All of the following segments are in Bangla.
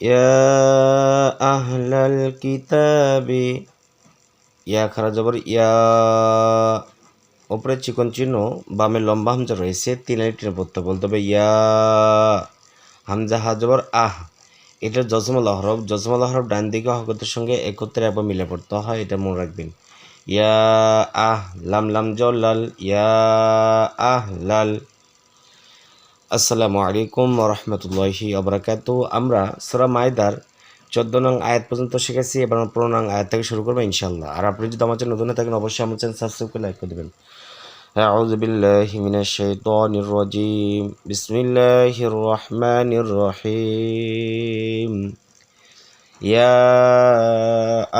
ইয়া আহলাল কিতাবি ইয়া খারা জবর ইয়া ওপরে চিকন চিহ্ন, বামে লম্বা হামজা রয়েছে, তিন টেনে পড়তে বলতে হবে ইয়া। হামজা হা জবর আহ। এটা জজমল হরফ জজমল হরফ ডান দিকে হকতের সঙ্গে একত্রে আবার মিলে পড়তে হয়, এটা মনে রাখবেন। ইয়া আহ, লাম লাম জলাল, ইয়া আহ, লাল। আসসালামু আলাইকুম রহমতুল্লাহি আবরাকাত আমরা সুরা মায়দার চোদ্দ নং আয়াত পর্যন্ত শিখেছি এবার আমরা পনেরো নং আয়াত থেকে শুরু করবো ইনশাল্লাহ আর আপনি যদি আমার চ্যানেল নতুন হয়ে থাকেন অবশ্যই আমার চ্যানেল সাবস্ক্রাইব করে লাইক করে দেবেন أعوذ بالله من الشيطان الرجيم بسم الله الرحمن الرحيم يا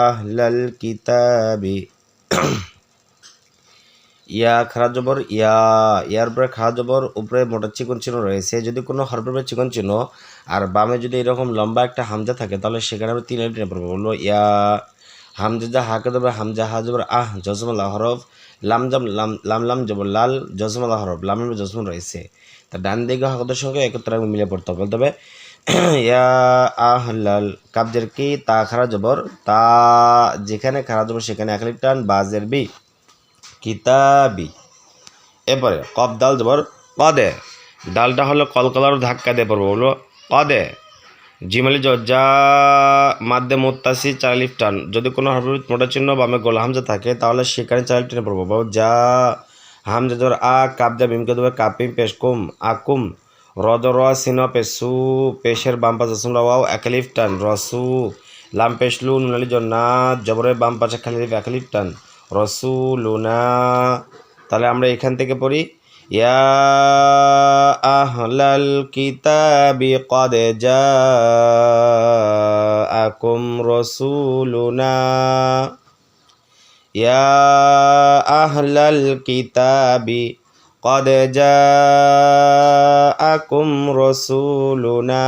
أهل الكتاب ইয়া খারা জবর, ইয়া, ইয়ার উপরে খারা জবর, উপরে মোটা চিকন চিহ্ন রয়েছে। যদি কোনো হরফের চিকন চিহ্ন আর বামে যদি এরকম লম্বা একটা হামজা থাকে, তাহলে সেখানে আমরা তিন টেনে পড়ব। বলল, ইয়া, হামজা হাকে দেবে হামজা, হা জবর, আহ জজমুল্লাহ হরফ, লাম জাম, লাম লাম লাম জবর, লাল জজমুল্লাহ হরফ, লাম লাম রয়েছে। তা ডান দিকে হকদের সঙ্গে একত্রে আমি মিলে পড়তে হবে। বলতে হবে, ইয়া, আহ, লাল কাবজের কি, তা খারা জবর, তা যেখানে খারা জবর সেখানে এক টান, বাজের বি। কিতাবি। এরপরে কপ ডাল জবর কদে ডালটা হলো কলকলার ধাক্কা দিয়ে পড়ব, বলব কদে জিমালি যা মাধ্যে মোত্তাসি চালিফ টান। যদি কোনো হরফ মোটা চিহ্ন বামে গোল হামজা থাকে, তাহলে সেখানে চালিফ টেনে পড়ব। বাবু যা, হামজা জোর, আ, কাপ যা, বিমকে দেবে, কাপিম, পেশ, কুম, আকুম, রদ, র, সিন, পেশু, পেশের বাম পাশে সুমরা ওয়াও একালিফ টান, রসু, লাম পেশলু নুনালি জন্না জবরের বাম পাশে খালিফ একালিফ টান। রসুলুনা তাহলে আমরা এখান থেকে পড়ি ইয়া আহলাল কিতাবি কদ জাআকুম রসুলুনা ইয়া আহলাল কিতাবি قد جاءكم رسولنا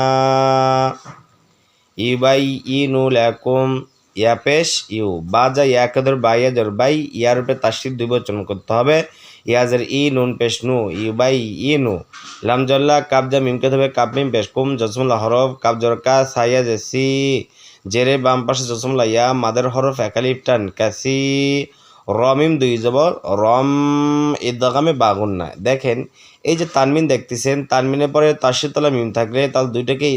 يبين لكم ইয়া পেশ, ইউ। বাজা ইয়াকাদর বাইয়াজর বাই ইয়ার উপরে তাসির দুই বচন করতে হবে। ইয়াজের ই, নুন পেশ, নু। ইউ বাই ই, নু। লামজল্লা কাবজা মিমকে হবে কাব মিম পেশ, কুম জসমুল্লা হরফ কাবজর কা সাইয়া জেসি জেরে বাম পাশে জসমুল্লা ইয়া, মাদের হরফ একালিফ টান কাসি রমিম দুই জবর, রম ইদাগামে বাগুন না দেখেন, এই যে তানমিন দেখতেছেন, তানমিনের পরে তাসির তলা মিম থাকলে তাহলে দুইটাকেই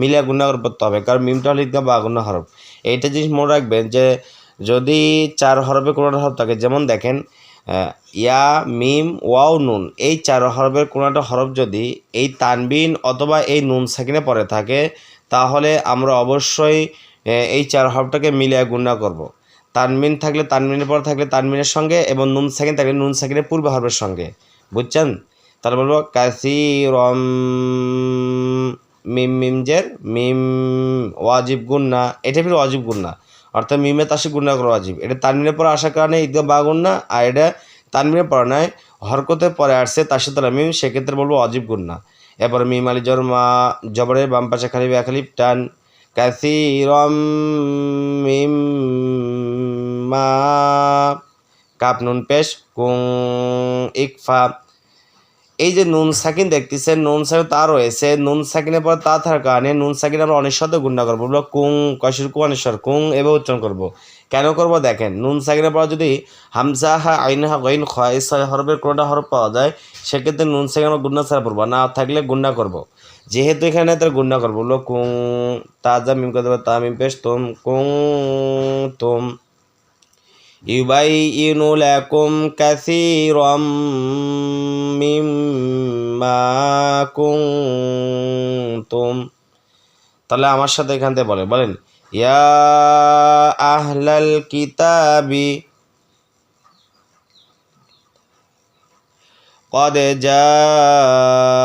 মিলিয়া গুণা করতে হবে, কারণ মিমটা হলে ইদগা বাগুনা হরফ এইটা জিনিস মনে রাখবেন যে যদি চার হরফে কোনো হরফ থাকে, যেমন দেখেন ইয়া, মিম, ওয়াও, নুন, এই চার হরফের কোনো একটা হরফ যদি এই তানবিন অথবা এই নুন সাকিনে পরে থাকে, তাহলে আমরা অবশ্যই এই চার হরফটাকে মিলিয়ে গুণা করব। তানমিন থাকলে তানমিনের পর থাকলে তানমিনের সঙ্গে এবং নুন সাকিন থাকলে নুন সাকিনের পূর্ব হরফের সঙ্গে। বুঝছেন? তাহলে বলব কাসি রম মিম মিমজের মিম ওয়াজিব গুন্না এটা ফির ওয়াজিব গুন্না অর্থাৎ মিমে তাসে গুন্না করা ওয়াজিব। এটা তানমিনের পর আসার কারণে ঈদগা বা গুন্না আর এটা তানমিনের পরে নয়, হরকতের পরে আসছে তারা মিম, সেক্ষেত্রে বলব অজীব গুন্না এরপরে মিম, আলি জর মা জবরের বাম পাশে খালি খালিফ টান। কাসি রম মিম মা। কাপ নুন পেশ কুং, ইকফা। এই যে নুন সাকিন দেখতেছেন, নুন সাকিন তা রয়েছে নুন সাকিনের পর তা থাকার কারণে নুন সাকিন আমরা অনিশ্বর গুণা করব। বলব, কুং, কশির কু অনেশ্বর কুং এভাবে উচ্চারণ করব। কেন করব? দেখেন, নুন সাকিনের পর যদি হামজা হা আইন হা গইন হরফের কোনোটা হরফ পাওয়া যায়, সেক্ষেত্রে নুন সাকিন আমরা গুন্না ছাড়া পড়ব। না থাকলে গুন্না করব। যেহেতু এখানে তার গুন্না করব। বলল কুং, তাজা মিম করে দেবো তা মিম পেশ তুম, কুং, তুম। يبين لكم كثيرا مما كنتم তাহলে আমার সাথে এখান থেকে বলেন বলেন ইয়া আহলাল কিতাবি قد جاءكم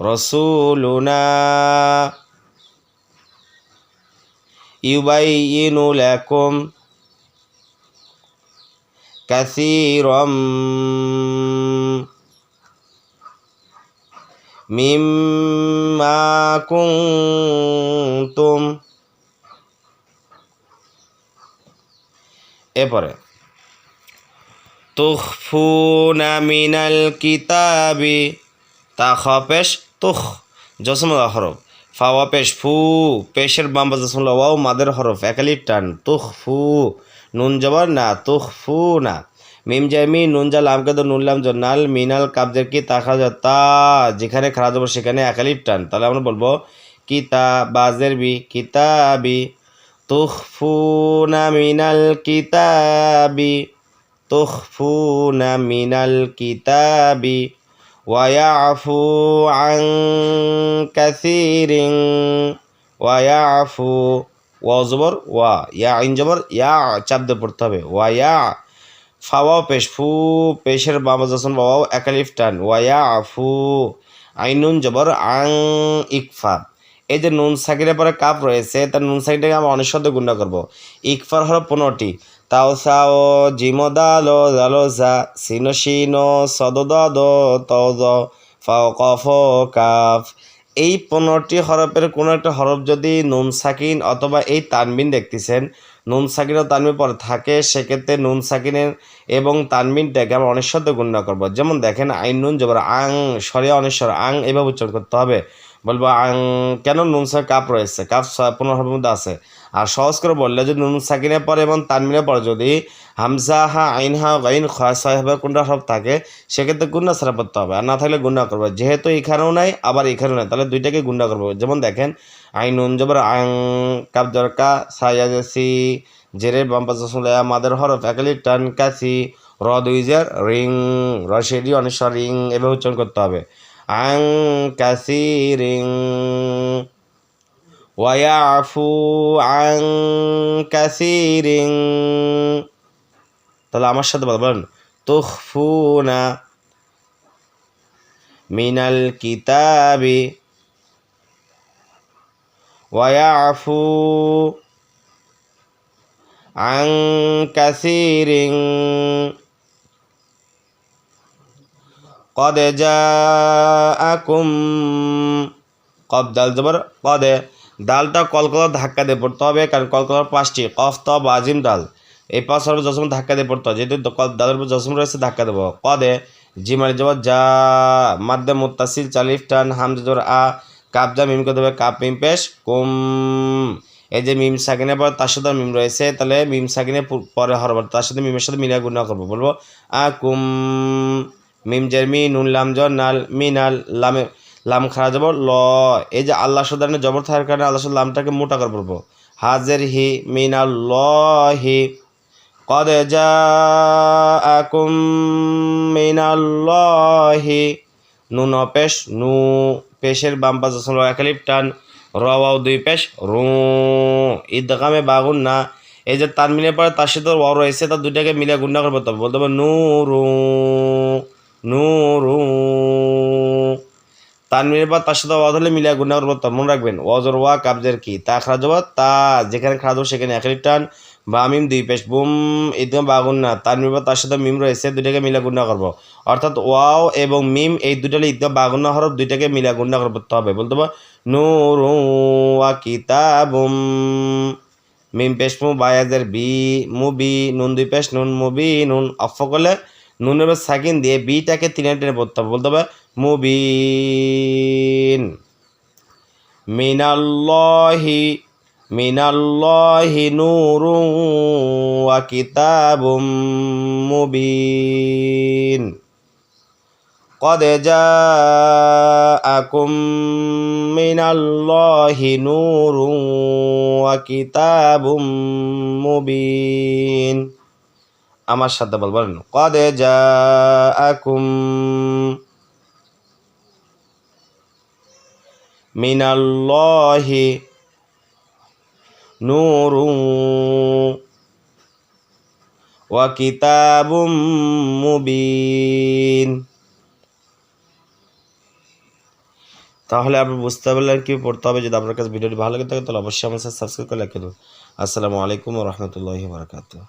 رسولنا يبين لكم كثيرا مما كنتم এরপরে তুখফুনা মিনাল কিতাবি তা খ পেশ তুখ জসমুল্লাহ হরফ ফাওয়া পেশ, ফু। পেশের বাম বা জসমুল্লাহ ওয়াও, মাদের হরফ একালি টান, তুখ, ফু। নুন জবর না, তুখ, ফু না। মিম জামি নুন জাল আমকে তো নুনলাম জন্নাল মিনাল কাবজের কি, তা খাওয়া তা। যেখানে খারাপ যাব সেখানে একালিপ টান। তাহলে আমরা বলব কিতা বাজের বি, কিতাবি তুখফুনা মিনাল কিতাবি তুখফুনা মিনাল কিতাবি। ويعفو عن كثير ويعفو ওয়া জবর ওয়া ইয়া আইন জবর ইয়া চাপ দিয়ে পড়তে হবে ওয়া ইয়া ফাওয়াও পেশ ফু পেশের বাবা যখন বাবাও একালিফ টান ওয়ায়া আফু আইনুন জবর আং ইকফা এই যে নুন সাকিরের পরে কাপ রয়েছে তার নুন সাকিরটাকে আমরা অনেক শব্দ গুণা করবো ইকফার হলো পনেরোটি তাও সাও জিমো দালো সিনো সদ দ তও দ ফাও কফ কাফ এই পনেরোটি হরফের কোনো একটা হরফ যদি নুন, সাকিন অথবা এই তানবিন দেখতেছেন, নুন, সাকিন ও তানবিন পরে থাকে, সেক্ষেত্রে নুন, সাকিনের এবং তানবিনটাকে আমরা অনেশ্বর গুণনা করব। যেমন দেখেন, আইন নুন, জবর আং, সরিয়া অনেশ্বর আং, এভাবে উচ্চারণ করতে হবে। বলব কেন নুন সাকিন কাপ রয়েছে? কাপ পনেরো মধ্যে আছে। আর সহজ করে বললে যদি নুন সাকিনের পরে এবং তানমিনের পরে যদি হামজা হা, আইন হা, গাইন, খয় হবে কোনটা সব থাকে, সেক্ষেত্রে গুন্ডা সারা পড়তে হবে। আর না থাকলে গুন্ডা করবে। যেহেতু এখানেও নাই, আবার এখানেও নাই, তাহলে দুইটাকে গুন্ডা করব। যেমন দেখেন, আইন নুন জবর আং, কাপ জরকা সায়াজেসি জেরের বাম্পা মাদের হরফ একালি টান কাসি র দুইজার রিং রশেডি অনেশ্বর রিং, এভাবে উচ্চারণ করতে হবে। আং কাসি রিং ওয়াফু আং কাসির তাহলে আমার সাথে বলবেন তুখফুনা মিনাল কিতাবি ওয়াফু আং কাসির قد جاءكم কব দাল জবর কদে ডালটা কলকলার ধাক্কা দিয়ে পড়তে হবে কারণ কলকলার পাঁচটি কফ ত বাজিম ডাল এই পাঁচ হরফ জসম ধাক্কা দিয়ে পড়তে হবে যেহেতু দালের উপর জসম রয়েছে ধাক্কা দেবো কদে জিমারি জবর যা মাদ্দে মুতাসিল চালিফ টান হামজা জোর আ কাবজা মিম করতে হবে কাপ মিম পেশ কুম এই যে মিম সাকিনের পর তার সাথে মিম রয়েছে তাহলে মিম সাকিনের পরে হরব তার সাথে মিমের সাথে মিলিয়া গুণা করবো বলবো আ কুম মিম জের মি, নুন লাম জ নাল মিনাল লামে, লাম খারা যাব ল। এই যে আল্লাহ সুদানে জবর থাকার কারণে আল্লাহ সুদ লামটাকে মোটা করে পড়ব। হাজের হি মিনাল ল, হি। কদ জাআকুম মিনাল্লাহি নুন পেশ, নু পেশের বাম পাশ একালিপ টান রওয়াও দুই পেশ, রু। ঈদগামে বাগুন না। এই যে তার মিলে পরে তার সাথে ওয়াও রয়েছে তার দুইটাকে মিলে গুন্ডা করব তবে বলতে হবে নু, রু। নু রু তানমিনের পর তার সাথে ওয়াজ হলে মিলিয়া গুণা করব মনে রাখবেন। ওয়াজর ওয়া কাবজের কি? তা খারাজ তা। যেখানে খারাজ সেখানে এক টান। বা মিম দুই পেশ। বুম ঈদগাম বা গুন্না তানমির পর তার সাথে মিম রয়েছে, দুইটাকে মিলিয়া গুণা করব। অর্থাৎ ওয়াও এবং মিম, এই দুইটা ঈদগাম বা গুন্না হরফ, দুইটাকে মিলিয়া গুণা করতে হবে, বলতে হবে। নূর ওয়া কিতাবুম। মিম পেশ মু বায়াজের বি মুবি নুন দুই পেশ, নুন মুবি নুন। অফ করলে নুনের সাকিন দিয়ে বিটাকে তিনে টেনে পড়তে হবে বলতে হবে মুবিন মিনাল্লাহি মিনাল্লাহি নূরু ওয়া কিতাবুম মুবিন قد جاءكم من الله نور وكتاب مبين আমার সাথে বলবেন কদে যা আকুম মিনাল্লাহি নূরু ওয়াকিতাবুম মুবিন। তাহলে আপনি বুঝতে পারলেন কি পড়তে হবে। যদি আপনার কাছে ভিডিওটি ভালো লাগে থাকে, তাহলে অবশ্যই আমার সাথে সাবস্ক্রাইব করে রাখে দেবেন আসসালামু আলাইকুম রহমতুল্লাহি বারকাতুহ।